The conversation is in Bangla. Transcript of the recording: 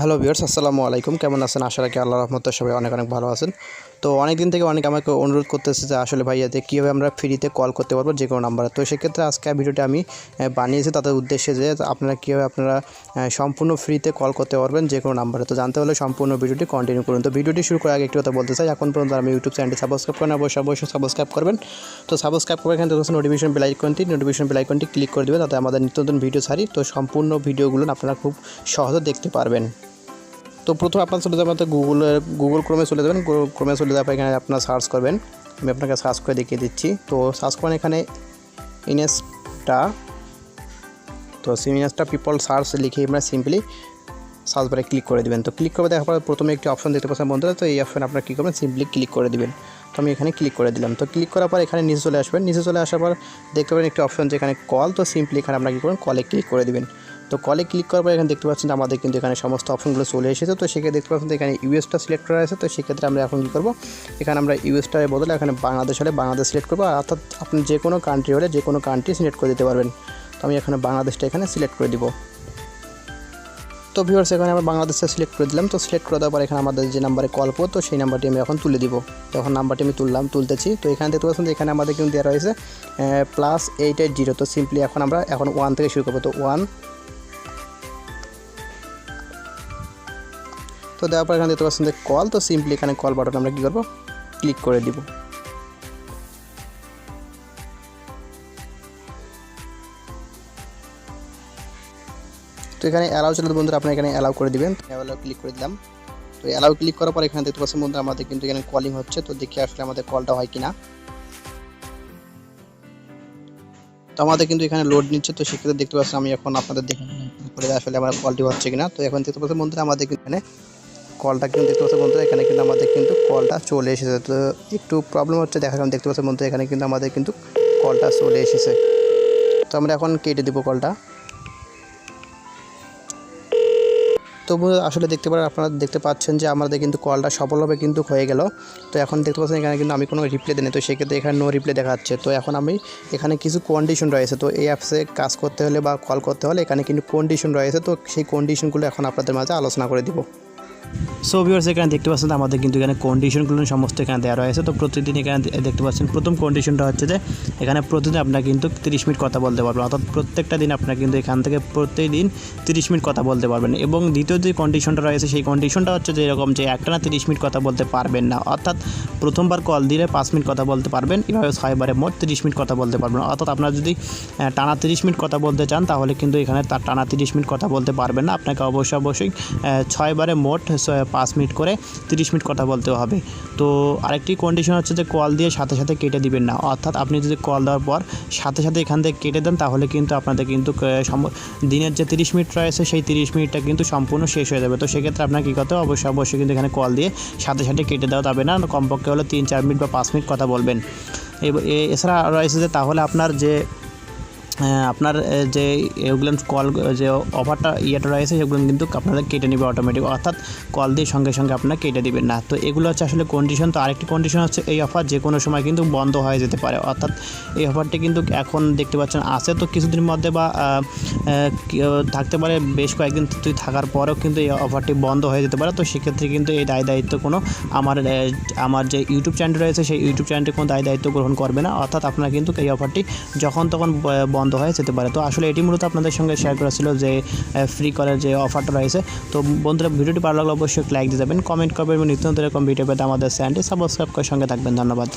হ্যালো ভিউয়ার্স, আসসালামু আলাইকুম। কেমন আছেন? আশা রাখি আল্লাহ রহমতে সবাই অনেক অনেক ভালো আছেন। তো অনেক দিন থেকে অনেক আমাকে অনুরোধ করতেছে যে আসলে ভাইয়াতে কীভাবে আমরা ফ্রিতে কল করতে পারব যে কোনো নাম্বারে তো সেক্ষেত্রে আজকে ভিডিওটি আমি বানিয়েছি তাদের উদ্দেশ্যে যে আপনারা কীভাবে আপনারা সম্পূর্ণ ফ্রিতে কল করতে পারবেন যে কোনো নাম্বারে তো জানতে হলে সম্পূর্ণ ভিডিওটি কন্টিনিউ করুন। তো ভিডিওটি শুরু করার আগে একটি কথা বলতে চাই। এখন পর্যন্ত আমি ইউটিউব চ্যানেলটি সাবস্ক্রাইব করেন, অবশ্যই অবশ্যই সাবস্ক্রাইব করবেন। তো সাবস্ক্রাইব করে এখানে দেখছেন নোটিফিকেশন বেল আইকনটি নোটিফিকেশন বেল আইকনটি ক্লিক করে দেবেন, তাতে আমাদের নিত্য নতুন ভিডিও ছাড়ি। তো সম্পূর্ণ ভিডিওগুলো আপনারা খুব সহজে দেখতে পারবেন। তো প্রথমে আপনার চলে যাবেন গুগল গুগল ক্রোমে চলে যাবেন। গুগল ক্রোমে চলে যাবেন এখানে আপনার সার্চ করবেন। আমি আপনাকে সার্চ করে দেখিয়ে দিচ্ছি। তো সার্চ করেন এখানে ইনেসটা তো সিমিনাসটা পিপল সার্চ লিখে আমরা সিম্পলি সার্চ বারে ক্লিক করে দেবেন। তো ক্লিক করে দেখার পর প্রথমে একটি অপশন দেখতে পাচ্ছেন বন্ধুরা। তো এই অপশন আপনার কী করবেন? সিম্পলি ক্লিক করে দিবেন। তো আমি এখানে ক্লিক করে দিলাম। তো ক্লিক করার পর এখানে নিচে চলে আসবেন। নিচে চলে আসার পর দেখতে পাবেন একটি অপশন যেখানে কল তো সিম্পলি এখানে আপনার কী করবেন? কলে ক্লিক করে দিবেন। তো কলে ক্লিক করার পর এখানে দেখতে পাচ্ছেন আমাদের কিন্তু এখানে সমস্ত অপশনগুলো চলে এসেছে। তো সেক্ষেত্রে দেখতে পাচ্ছেন এখানে ইউএসটা সিলেক্ট করা আছে তো সেক্ষেত্রে আমরা এখন কী করব? এখানে আমরা ইউএসটার বদলে এখানে বাংলাদেশ হলে বাংলাদেশ সিলেক্ট করব। অর্থাৎ আপনি যে কোনো কান্ট্রি হলে যে কোনো কান্ট্রি সিলেক্ট করে দিতে পারবেন। তো আমি এখানে বাংলাদেশটা এখানে সিলেক্ট করে দিব। তো ভিউয়ার্স এখানে আমরা বাংলাদেশে সিলেক্ট করে দিলাম। তো সিলেক্ট করে দেওয়ার পর এখানে আমাদের যে নাম্বারে কল করব, তো সেই নাম্বারটি আমি এখন তুলে দিব। তখন নাম্বারটি আমি তুললাম, তুলতেছি। তো এখানে দেখতে পাচ্ছেন যে এখানে আমাদের কিন্তু দেওয়া রয়েছে প্লাস এইট এইট জিরো তো সিম্পলি এখন আমরা, এখন ওয়ান থেকে শুরু করব। তো ওয়ান তো দেওয়ার পর এখানে দেখতে পাচ্ছেন যে কল তো সিম্পলি এখানে কল বাটন আমরা কী করব? ক্লিক করে দিব। তো এখানে অ্যালাউ ছিল বন্ধুরা আপনি এখানে অ্যালাউ করে দিবেন। অ্যালাউ ক্লিক করে দিলাম। তো অ্যালাউ ক্লিক করার পর এখানে দেখতে পাচ্ছেন বন্ধুরা আমাদের কিন্তু এখানে কলিং হচ্ছে, তো দেখি আসলে আমাদের কলটা হয় কিনা। তো আমাদের কিন্তু এখানে লোড নিচ্ছে, তো সেক্ষেত্রে দেখতে পাচ্ছেন আমি এখন আপনাদের দেখে আসলে আমার কলটি হচ্ছে কিনা। তো এখন দেখতে পাচ্ছেন বন্ধুরা আমাদের এখানে কলটা কিন্তু দেখতে পাচ্ছেন বন্ধুরা, এখানে কিন্তু আমাদের কিন্তু কলটা চলে এসেছে। তো একটু প্রবলেম হচ্ছে দেখা দেখতে পাচ্ছেন বন্ধুরা, এখানে কিন্তু আমাদের কিন্তু কলটা চলে এসেছে। তো আমরা এখন কেটে দেবো কলটা। তবু আসলে দেখতে পারেন, আপনারা দেখতে পাচ্ছেন যে আমাদের কিন্তু কলটা সফলভাবে কিন্তু হয়ে গেল। তো এখন দেখতে পাচ্ছেন এখানে কিন্তু আমি কোনো রিপ্লাই দিই তো সেক্ষেত্রে এখানে নো রিপ্লাই দেখাচ্ছে। তো এখন আমি এখানে কিছু কন্ডিশন রয়েছে, তো এই অ্যাপসে কাজ করতে হলে বা কল করতে হলে এখানে কিন্তু কন্ডিশন রয়েছে, তো সেই কন্ডিশনগুলো এখন আপনাদের মাঝে আলোচনা করে দিব। সো ভিউয়ার্স এখানে দেখতে পাচ্ছেন আমাদের কিন্তু এখানে কন্ডিশনগুলো সমস্ত এখানে দেওয়া রয়েছে। তো প্রতিদিন এখানে দেখতে পাচ্ছেন প্রথম কন্ডিশনটা হচ্ছে যে এখানে প্রতিদিন আপনার কিন্তু তিরিশ মিনিট কথা বলতে পারবেন। অর্থাৎ প্রত্যেকটা দিন আপনার কিন্তু এখান থেকে প্রত্যেক দিন তিরিশ মিনিট কথা বলতে পারবেন। এবং দ্বিতীয় যে কন্ডিশনটা রয়েছে, সেই কন্ডিশনটা হচ্ছে যে এরকম যে একটা না তিরিশ মিনিট কথা বলতে পারবেন না। অর্থাৎ প্রথমবার কল দিলে পাঁচ মিনিট কথা বলতে পারবেন, এভাবে ছয়বারে মোট তিরিশ মিনিট কথা বলতে পারবেন। অর্থাৎ আপনার যদি টানা তিরিশ মিনিট কথা বলতে চান, তাহলে কিন্তু এখানে তার টানা তিরিশ মিনিট কথা বলতে পারবেন না। আপনাকে অবশ্যই অবশ্যই ছয়বারে মোট পাঁচ মিনিট করে তিরিশ মিনিট কথা বলতে হবে। তো আরেকটি কন্ডিশন হচ্ছে যে কল দিয়ে সাথে সাথে কেটে দিবেন না। অর্থাৎ আপনি যদি কল দেওয়ার পর সাথে সাথে এখান থেকে কেটে দেন, তাহলে কিন্তু আপনাদের কিন্তু দিনের যে তিরিশ মিনিট রয়েছে, সেই তিরিশ মিনিটটা কিন্তু সম্পূর্ণ শেষ হয়ে যাবে। তো সেক্ষেত্রে আপনার কী করতে হবে? অবশ্যই অবশ্যই কিন্তু এখানে কল দিয়ে সাথে সাথে কেটে দেওয়া যাবে না। কমপক্ষে হলে তিন চার মিনিট বা পাঁচ মিনিট কথা বলবেন। এছাড়া রয়েছে যে তাহলে আপনার যে আপনার যে এগুলো কল যে অফারটা ইয়েটা রয়েছে, সেগুলো কিন্তু আপনাদের কেটে নেবে অটোমেটিক অর্থাৎ কল দিয়ে সঙ্গে সঙ্গে আপনার কেটে দিবেন না। তো এগুলো হচ্ছে আসলে কন্ডিশন তো আরেকটি কন্ডিশন হচ্ছে এই অফার যে কোনো সময় কিন্তু বন্ধ হয়ে যেতে পারে। অর্থাৎ এই অফারটি কিন্তু এখন দেখতে পাচ্ছেন আছে। তো কিছুদিনের মধ্যে বা থাকতে পারে, বেশ কয়েকদিন তুই থাকার পরেও কিন্তু এই অফারটি বন্ধ হয়ে যেতে পারে। তো সেক্ষেত্রে কিন্তু এই দায় দায়িত্ব কোনো আমার আমার যে ইউটিউব চ্যানেল রয়েছে, সেই ইউটিউব চ্যানেলটি কোনো দায় দায়িত্ব গ্রহণ করবে না। অর্থাৎ আপনারা কিন্তু এই অফারটি যখন তখন ব- বন্ধ হয়ে যেতে পারে। তো আসলে এটি মূলত আপনাদের সঙ্গে শেয়ার করা ছিল যে ফ্রি কলের যে অফারটা রয়েছে। তো বন্ধুরা, ভিডিওটি ভালো লাগলে অবশ্যই লাইক দিয়ে যাবেন। কমেন্ট করবেন এবং নিত্য নতুন এরকম ভিডিও পেতে আমাদের চ্যানেলটি সাবস্ক্রাইব করে সঙ্গে থাকবেন। ধন্যবাদ।